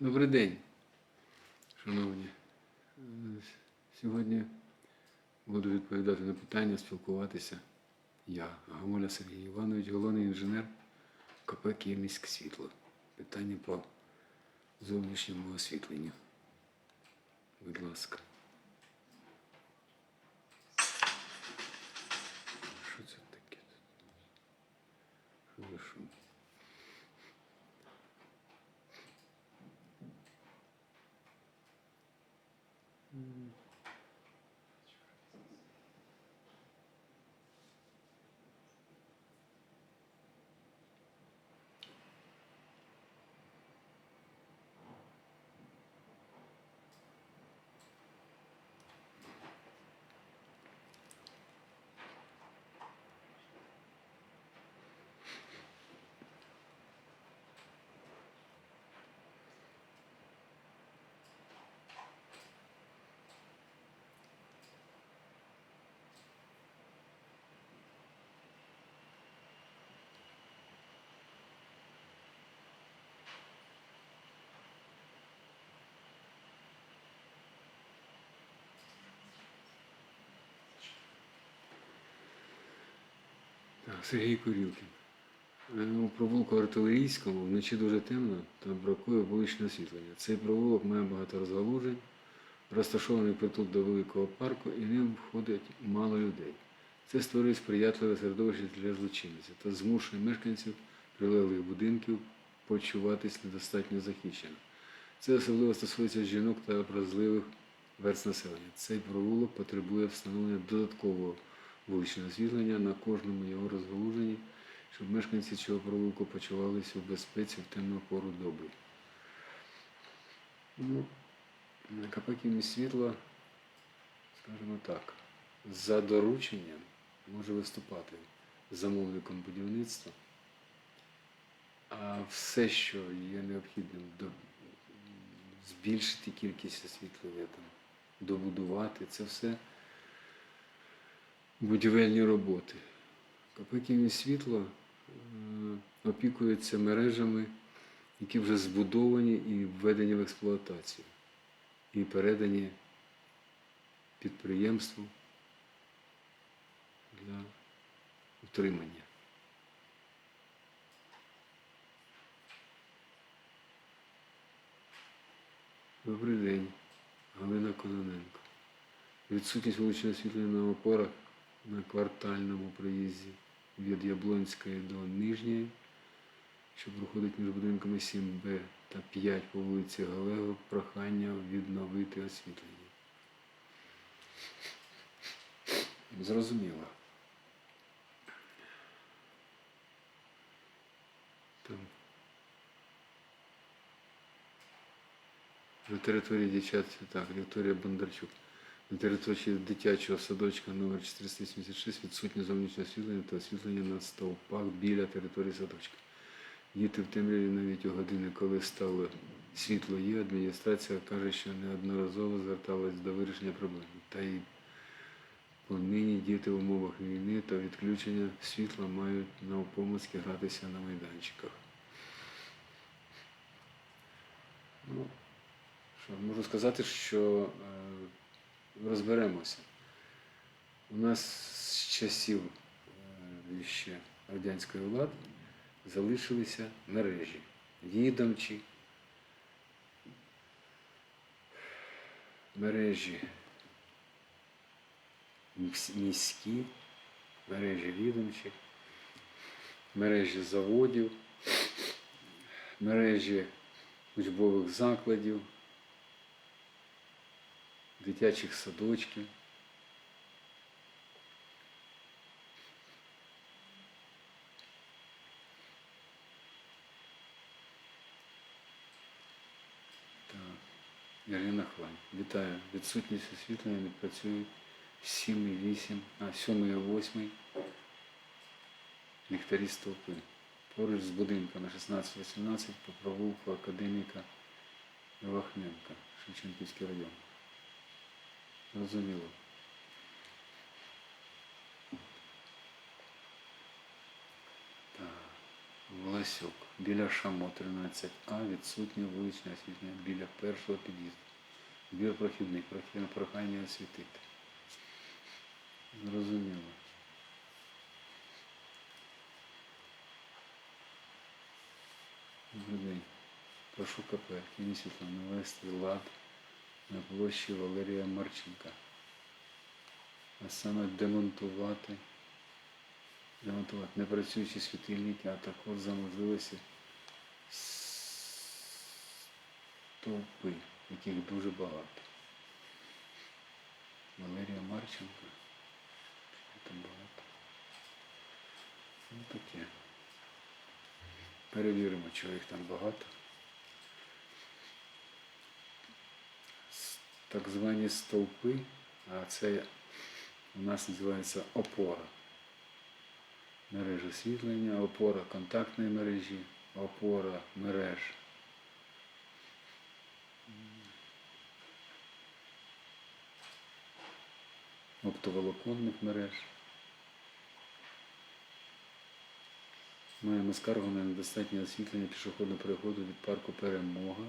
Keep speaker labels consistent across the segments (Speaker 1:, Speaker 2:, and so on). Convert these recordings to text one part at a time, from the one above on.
Speaker 1: Добрий день, шановні. Сьогодні буду відповідати на питання, спілкуватися. Я, Гамоля Сергій Іванович, головний інженер КП «Київміськ світло. Питання по зовнішньому освітленню. Будь ласка. Що це таке? Що за шум? Так, Сергій Курілкін. Е, У провулку артилерійському вночі дуже темно та бракує вуличного освітлення. Цей провулок має багато розгалужень, розташований притул до великого парку і ним входить мало людей. Це створює сприятливе середовище для злочинців та змушує мешканців прилеглих будинків почуватись недостатньо захищено. Це особливо стосується жінок та вразливих верст населення. Цей провулок потребує встановлення додаткового вуличного освітлення на кожному його розгалуженні, щоб мешканці цього провулку почувалися у безпеці в темну пору доби. Ну, на КП «Київміськ світло, скажімо так, за дорученням може виступати замовником будівництва, а все, що є необхідним до, збільшити кількість освітлення, там, добудувати, це все будівельні роботи. «Київміськ світло е, опікується мережами, які вже збудовані і введені в експлуатацію, і передані підприємству для утримання. Добрий день, Галина Кононенко. Відсутність вуличного освітлення на опорах на квартальному проїзді від Яблонської до Нижньої, що проходить між будинками 7Б та 5 по вулиці Галево, прохання відновити освітлення. Зрозуміло. Там. На території дівчат, так, Вікторія Бондарчук. На території дитячого садочка номер 486 відсутнє зовнішнє освітлення та освітлення на стовпах біля території садочка. Діти в темряві навіть у години, коли стало світло є, адміністрація каже, що неодноразово зверталась до вирішення проблеми. Та й понині діти в умовах війни та відключення світла мають навпомацьки гратися на майданчиках. Ну, що, можу сказати, що е, розберемося. У нас з часів е, ще радянської влади залишилися мережі. Відомчі, мережі. Міські, мережі відомчі, мережі заводів, мережі учбових закладів, дитячих садочків. Ірина Хвань. Вітаю. Відсутність освітлення не працює 7,8, а 7,8 ліхтарі стовпи. Поруч з будинками 16-18 по провулку академіка Вахненка, Шевченківський район. Зрозуміло. Власне. Біля Шамо 13А відсутнє вуличне освітлення біля першого під'їзду. Збір прохідний, прохідне прохання освітити. Зрозуміло. Добрий день. Прошу КП, кінь світло навести лад на площі Валерія Марченка. А саме демонтувати, демонтувати непрацюючі світильники, а також за можливості стовпи, яких дуже багато. Валерія Марченка. Там багато? Ну таке. Перевіримо, чого їх там багато. Так звані стовпи, а це у нас називається опора. Мереж освітлення, опора контактної мережі, опора мереж. Оптоволоконних мереж. Маємо скаргу на недостатнє освітлення пішохідного переходу від парку Перемога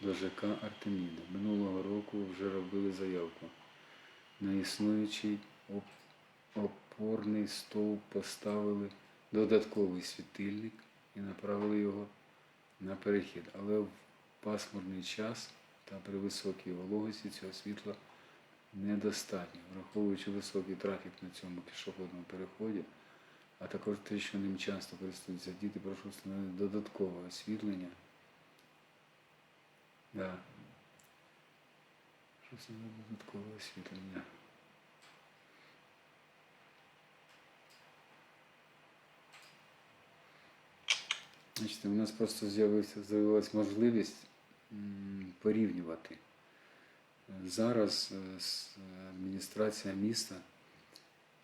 Speaker 1: до ЖК Артеміда. Минулого року вже робили заявку. На існуючий оп- опорний стовп поставили додатковий світильник і направили його на перехід. Але в пасмурний час та при високій вологості цього світла недостатньо. Враховуючи високий трафік на цьому пішохідному переході, а також те, що ним часто користуються діти, прошу встановити додаткове освітлення. Да. Що це за додаткове освітлення? Значить, у нас просто з'явилась можливість порівнювати. Зараз е, адміністрація міста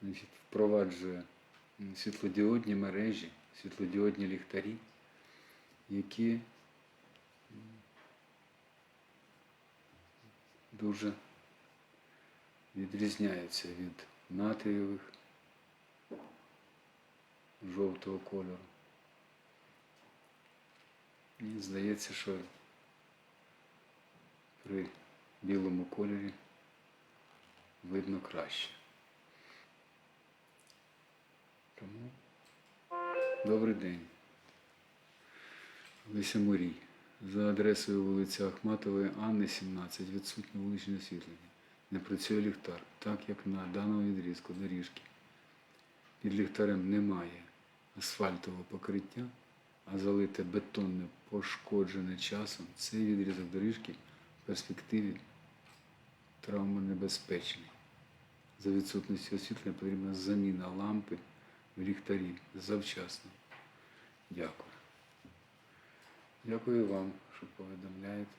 Speaker 1: значить, впроваджує світлодіодні мережі, світлодіодні ліхтарі, які дуже відрізняються від натрієвих жовтого кольору. Мені здається, що при білому кольорі видно краще. Тому добрий день. Лися Мурій. За адресою вулиця Ахматової Анни 17 відсутнє вуличне освітлення. Не працює ліхтар, так як на даному відрізку доріжки. Під ліхтарем немає асфальтового покриття, а залите бетонне пошкоджене часом, цей відрізок доріжки в перспективі травмонебезпечний. За відсутності освітлення потрібна заміна лампи в ліхтарі завчасно. Дякую. Дякую вам, що повідомляєте.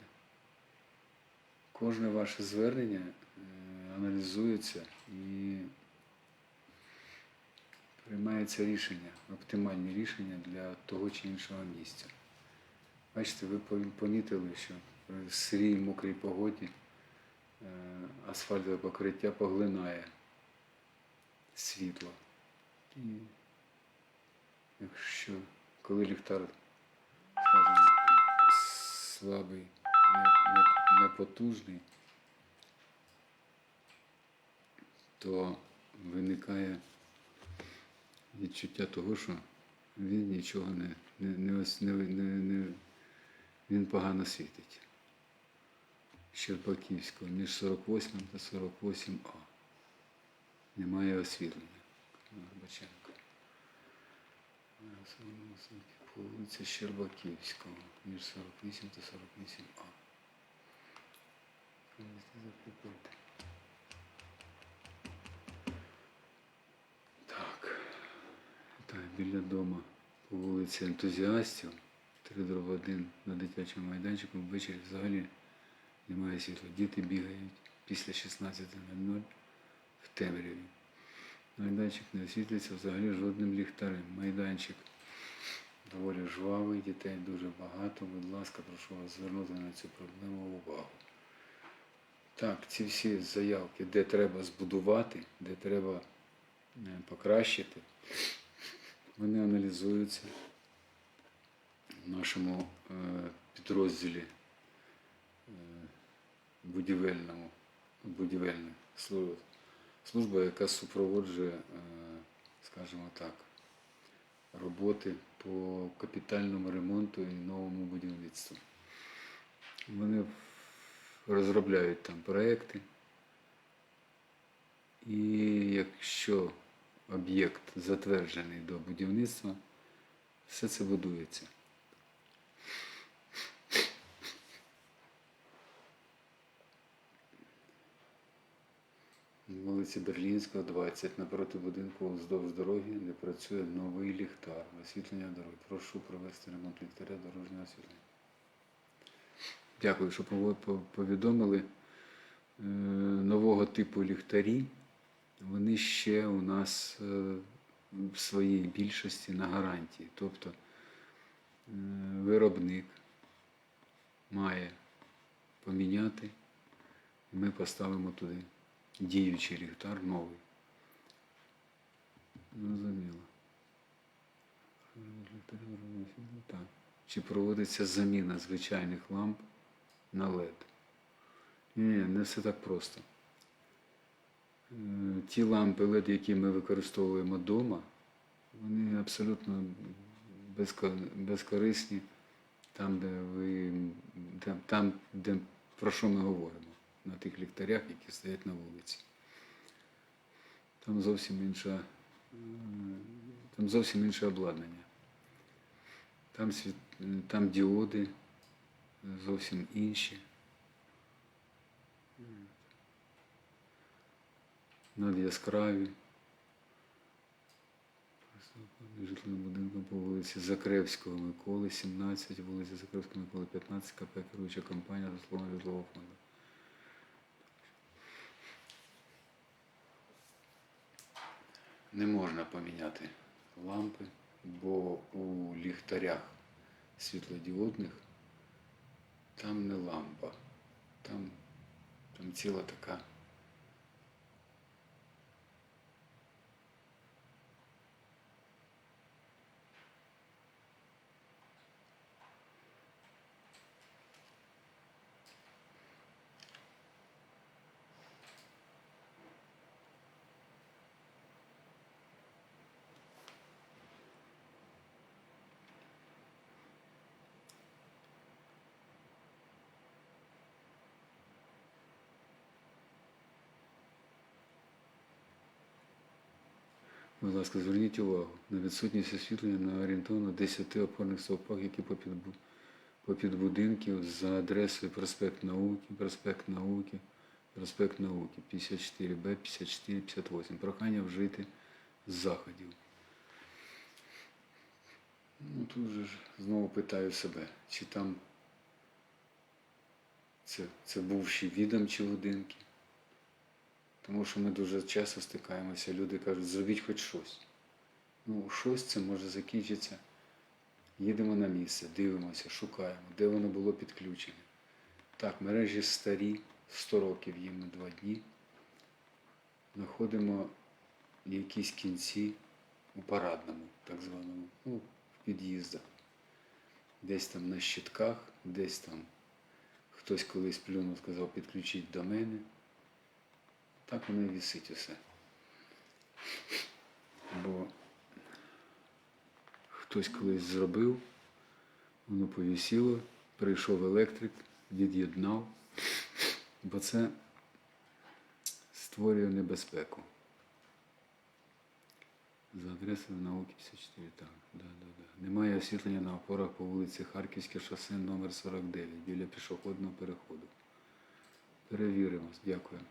Speaker 1: Кожне ваше звернення е, аналізується і приймається рішення, оптимальні рішення для того чи іншого місця. Бачите, ви помітили, що при сирій мокрій погоді е, асфальтове покриття поглинає світло. І якщо коли ліхтар, скажімо, слабий, не- не- непотужний, то виникає відчуття того, що він нічого не, не, не, не, не, не він погано світить. Щербаківського між 48 та 48А. Немає освітлення. Горбаченко. По вулиці Щербаківського між 48 та 48А. Так. Так, біля дому по вулиці ентузіастів, 3 дроб 1 на дитячому майданчику ввечері взагалі немає світла. Діти бігають після 16.00 в темряві. Майданчик не освітлюється взагалі жодним ліхтарем. Майданчик доволі жвавий, дітей дуже багато. Будь ласка, прошу вас звернути на цю проблему увагу. Так, ці всі заявки, де треба збудувати, де треба е, покращити, вони аналізуються в нашому е, підрозділі е, будівельному, будівельна служба, служба, яка супроводжує, скажімо так, роботи по капітальному ремонту і новому будівництву. Вони розробляють там проекти. І якщо об'єкт затверджений до будівництва, все це будується. Вулиці Берлінського, 20, напроти будинку вздовж дороги, де працює новий ліхтар. Освітлення дороги. Прошу провести ремонт ліхтаря дорожнього освітлення. Дякую, що повідомили. Е, Нового типу ліхтарі. Вони ще у нас е, в своїй більшості на гарантії. Тобто е, виробник має поміняти, і ми поставимо туди діючий ліхтар новий. Зрозуміло. Так. Чи проводиться заміна звичайних ламп на LED? Ні, не все так просто. Е, Ті лампи LED, які ми використовуємо вдома, вони абсолютно безкорисні там, де ви там, де про що ми говоримо, на тих ліхтарях, які стоять на вулиці. Там зовсім інша, там зовсім інше обладнання. Там, світ, там діоди зовсім інші. надяскраві. Житловим будинком по вулиці Закревського Миколи, 17, вулиці Закревського Миколи, 15, КП керуюча компанія Житлового житлового фонду. Не можна поміняти лампи, бо у ліхтарях світлодіодних там не лампа, там, там ціла така. Будь ласка, зверніть увагу на відсутність освітлення на орієнтовно 10 опорних стовпах, які попід, будинків за адресою проспект Науки, проспект Науки, проспект Науки 54Б, 54, 58. Прохання вжити заходів. Ну, тут же ж знову питаю себе, чи там це, це бувші відомчі будинки. Тому що ми дуже часто стикаємося, люди кажуть, зробіть хоч щось. Ну, щось це може закінчитися. Їдемо на місце, дивимося, шукаємо, де воно було підключене. Так, мережі старі, 100 років їм 2 дні. Знаходимо якісь кінці у парадному, так званому, ну, в під'їздах. Десь там на щитках, десь там хтось колись плюнув, сказав, підключіть до мене. Так воно і висить усе. Бо хтось колись зробив, воно повісіло, прийшов електрик, від'єднав, бо це створює небезпеку. За адресою науки 54, так, да, да, да. Немає освітлення на опорах по вулиці Харківське шосе номер 49 біля пішохідного переходу. Перевіримо, дякую.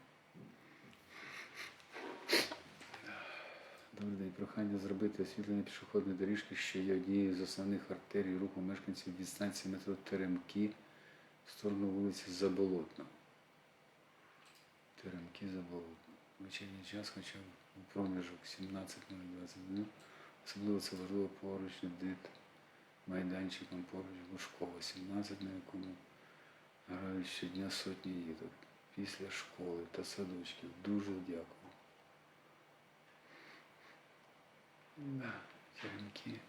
Speaker 1: Добрий день. Прохання зробити освітлення пішохідної доріжки, що є однією з основних артерій руху мешканців від станції метро Теремки в сторону вулиці Заболотна. Теремки Заболотна. Вечірній час, хоча б у проміжок 17.020. Особливо це важливо поруч над майданчиком поруч Лужкова, 17, на якому грають щодня сотні діток після школи та садочків. Дуже дякую. Да, теремки.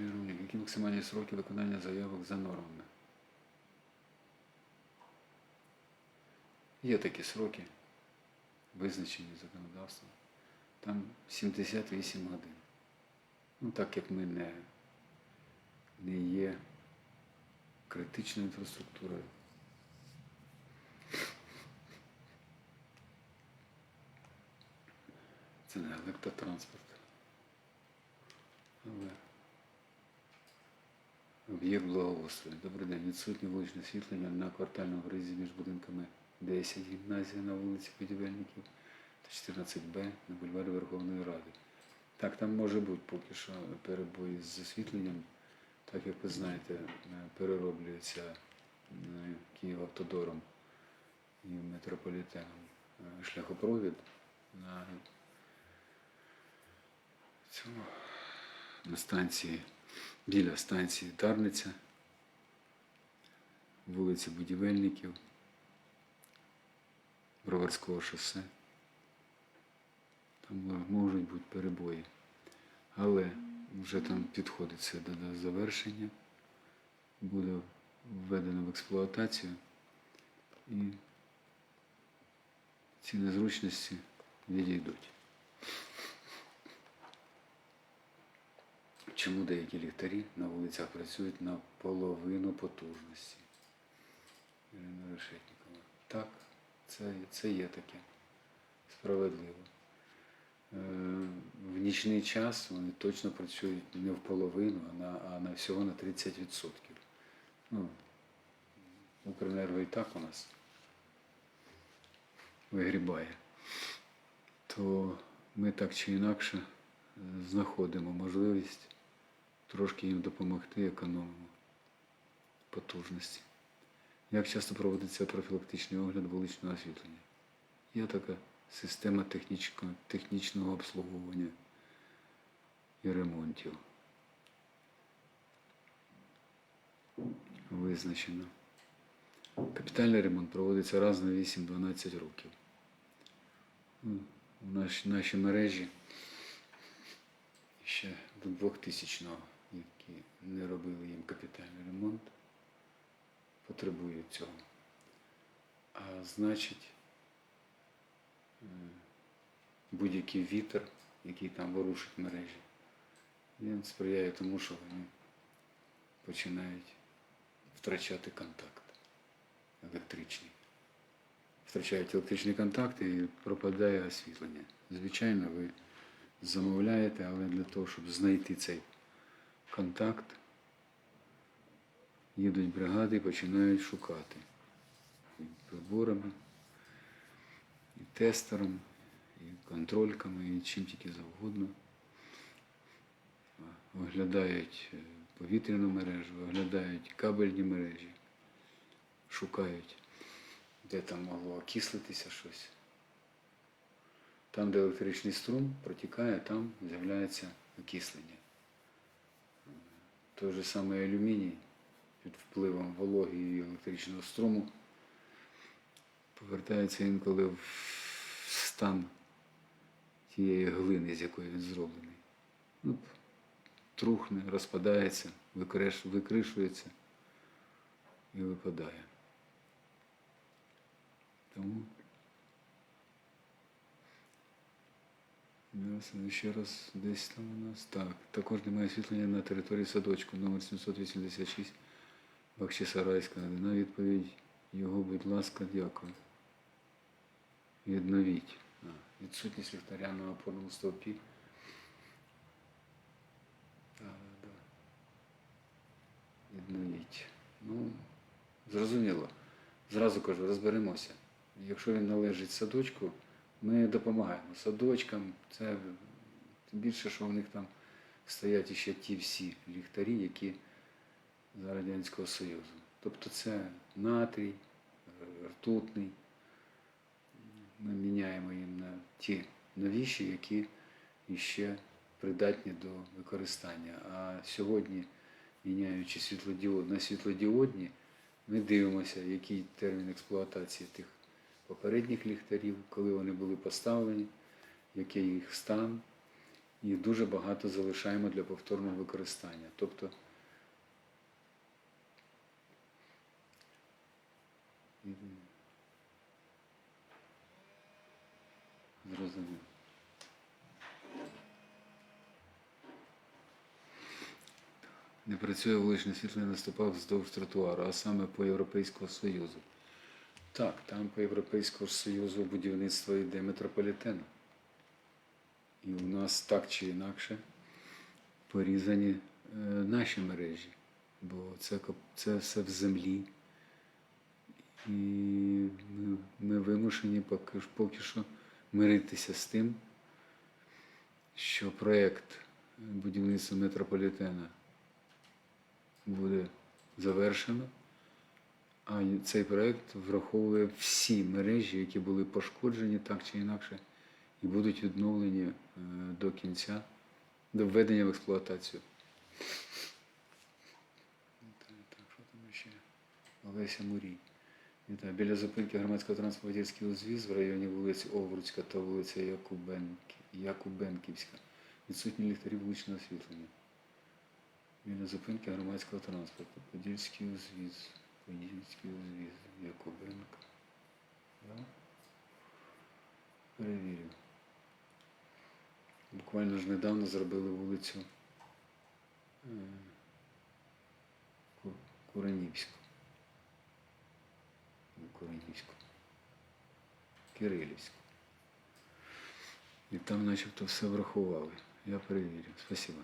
Speaker 1: Віруник, які максимальні сроки виконання заявок за нормами? Є такі сроки, визначені законодавством. Там 78 годин. Ну, так як ми не, не є критичною інфраструктурою. Це не електротранспорт. Але об'єкт благоустрою. Добрий день. Відсутнє вуличне освітлення на квартальному гризі між будинками 10 гімназія на вулиці Будівельників та 14Б на бульварі Верховної Ради. Так, там може бути поки що перебої з освітленням, так як ви знаєте, е, перероблюється е, Київавтодором і метрополітеном е, шляхопровід на цьому на станції, біля станції Тарниця, вулиці Будівельників, Броварського шосе. Там можуть бути перебої. Але вже там підходить все до, до завершення, буде введено в експлуатацію і ці незручності відійдуть. Чому деякі ліхтарі на вулицях працюють на половину потужності? Ірина Решетнікова. Так, це, це є таке. Справедливо. Е, В нічний час вони точно працюють не в половину, а на, а на всього на 30%. Ну, Укренерго і так у нас вигрібає. То ми так чи інакше е, знаходимо можливість трошки їм допомогти економимо потужності. Як часто проводиться профілактичний огляд вуличного освітлення? Є така система технічного, обслуговування і ремонтів. Визначено. Капітальний ремонт проводиться раз на 8-12 років. Ну, В нашій, нашій мережі ще до 2000-го, які не робили їм капітальний ремонт, потребують цього. А значить, будь-який вітер, який там ворушить мережі, він сприяє тому, що вони починають втрачати контакт електричний. Втрачають електричний контакт і пропадає освітлення. Звичайно, ви замовляєте, але для того, щоб знайти цей контакт, їдуть бригади і починають шукати і приборами, і тестером, і контрольками, і чим тільки завгодно. Оглядають е, повітряну мережу, оглядають кабельні мережі, шукають, де там могло окислитися щось. Там, де електричний струм протікає, там з'являється окислення. Той же самий алюміній під впливом вологи і електричного струму повертається інколи в стан тієї глини, з якої він зроблений. Ну, трухне, розпадається, викриш, викришується і випадає. Тому ще раз десь там у нас. Так, також немає освітлення на території садочку номер 786 Бахчисарайська. На відповідь його, будь ласка, дякую. Відновіть. А, відсутність ліхтаря на опорному стовпі. Так, так. Відновіть. Ну, зрозуміло. Зразу кажу, розберемося. Якщо він належить садочку, ми допомагаємо садочкам. Це тим більше, що у них там стоять ще ті всі ліхтарі, які за Радянського Союзу. Тобто це натрій, ртутний. Ми міняємо їм на ті новіші, які ще придатні до використання. А сьогодні, міняючи світлодіод на світлодіодні, ми дивимося, який термін експлуатації тих попередніх ліхтарів, коли вони були поставлені, який їх стан, і дуже багато залишаємо для повторного використання. Тобто Мгм. Зрозумів. Не працює вуличне світло на стопах вздовж тротуару, а саме по Європейського Союзу. Так, там по Європейського Союзу будівництво йде метрополітену. І у нас так чи інакше порізані е, наші мережі, бо це, це все в землі. І ми, ми вимушені поки, поки що миритися з тим, що проєкт будівництва метрополітена буде завершено, а цей проєкт враховує всі мережі, які були пошкоджені так чи інакше, і будуть відновлені е, до кінця, до введення в експлуатацію. Так, що там ще? Олеся Мурій. Біля зупинки громадського транспорту «Водійський узвіз в районі вулиці Овруцька та вулиця Якубенківська. Відсутні ліхтарі вуличного освітлення. Біля зупинки громадського транспорту. Подільський узвіз. Подільський узвіз. Якубенка. Да? Перевірю. Буквально ж недавно зробили вулицю е, Ку- Куранівську. Куранівську. Кирилівську. І там начебто все врахували. Я перевірю. Спасибо.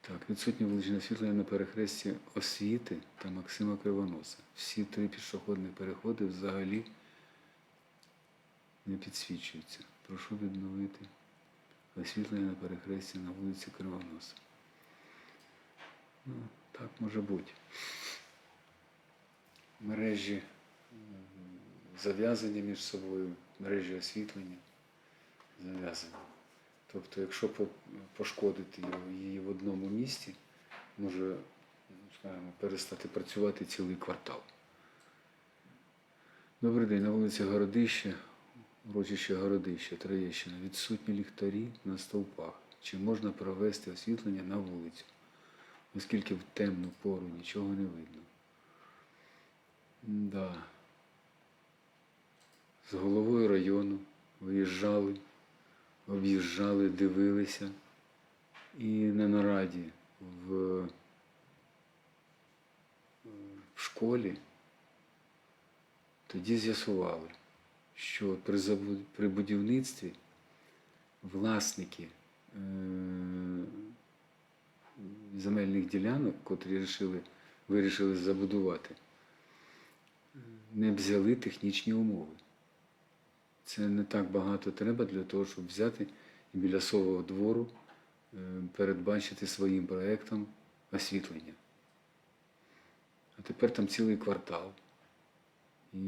Speaker 1: Так, відсутнє вуличне освітлення на перехресті освіти та Максима Кривоноса. Всі три пішохідні переходи взагалі не підсвічуються. Прошу відновити освітлення на перехресті на вулиці Кривоноса. Ну, так може бути. Мережі зав'язані між собою, мережі освітлення зав'язані. Тобто, якщо пошкодити її в одному місці, може скажімо, перестати працювати цілий квартал. Добрий день, на вулиці Городище, урочище Городище, Троєщина. Відсутні ліхтарі на стовпах. Чи можна провести освітлення на вулицю? Оскільки в темну пору нічого не видно. Да. З головою району виїжджали, об'їжджали, дивилися. І на нараді в, в школі тоді з'ясували, що при, забу- при будівництві власники е, земельних ділянок, котрі вирішили, вирішили забудувати, не взяли технічні умови. Це не так багато треба для того, щоб взяти і біля сового двору е, передбачити своїм проєктом освітлення. А тепер там цілий квартал. І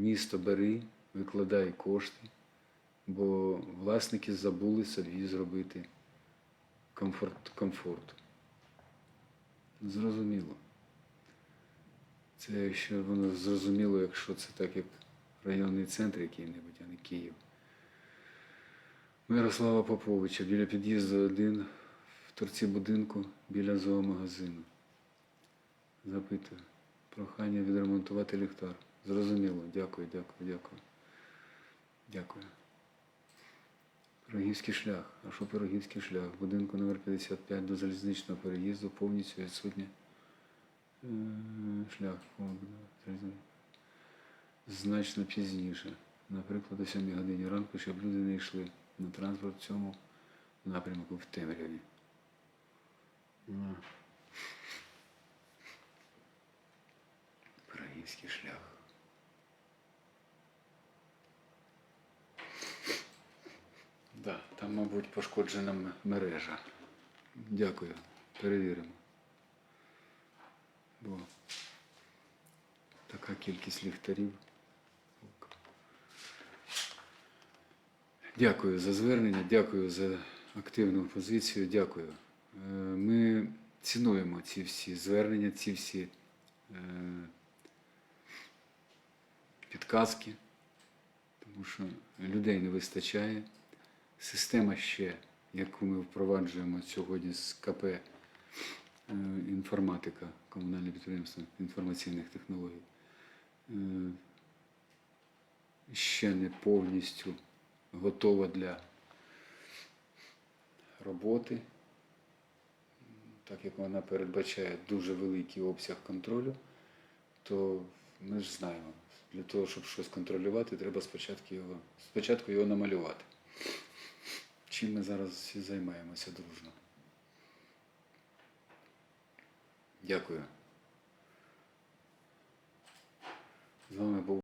Speaker 1: місто бери, викладай кошти, бо власники забули собі зробити комфорт. комфорт. Зрозуміло. Це якщо воно зрозуміло, якщо це так, як районний центр який-небудь, а не Київ. Мирослава Поповича біля під'їзду один в торці будинку біля зоомагазину. Запитую. Прохання відремонтувати ліхтар. Зрозуміло. Дякую, дякую, дякую. Дякую. Пирогівський шлях. А що Пирогівський шлях? Будинку номер 55 до залізничного переїзду повністю відсутнє е, шлях. Значно пізніше. Наприклад, о 7 годині ранку, щоб люди не йшли на транспорт в цьому напрямку в темряві. Ну. Пирогівський шлях. Да, там, мабуть, пошкоджена мережа. Дякую. Перевіримо. Бо така кількість ліхтарів. Дякую за звернення, дякую за активну позицію. Дякую. Е, Ми цінуємо ці всі звернення, ці всі е, підказки, тому що людей не вистачає. Система ще яку ми впроваджуємо сьогодні з КП е, інформатика, комунальне підприємство інформаційних технологій, ще не повністю готова для роботи, так як вона передбачає дуже великий обсяг контролю, то ми ж знаємо, для того, щоб щось контролювати, треба спочатку його, спочатку його намалювати. Чим ми зараз всі займаємося дружно. Дякую. З вами був.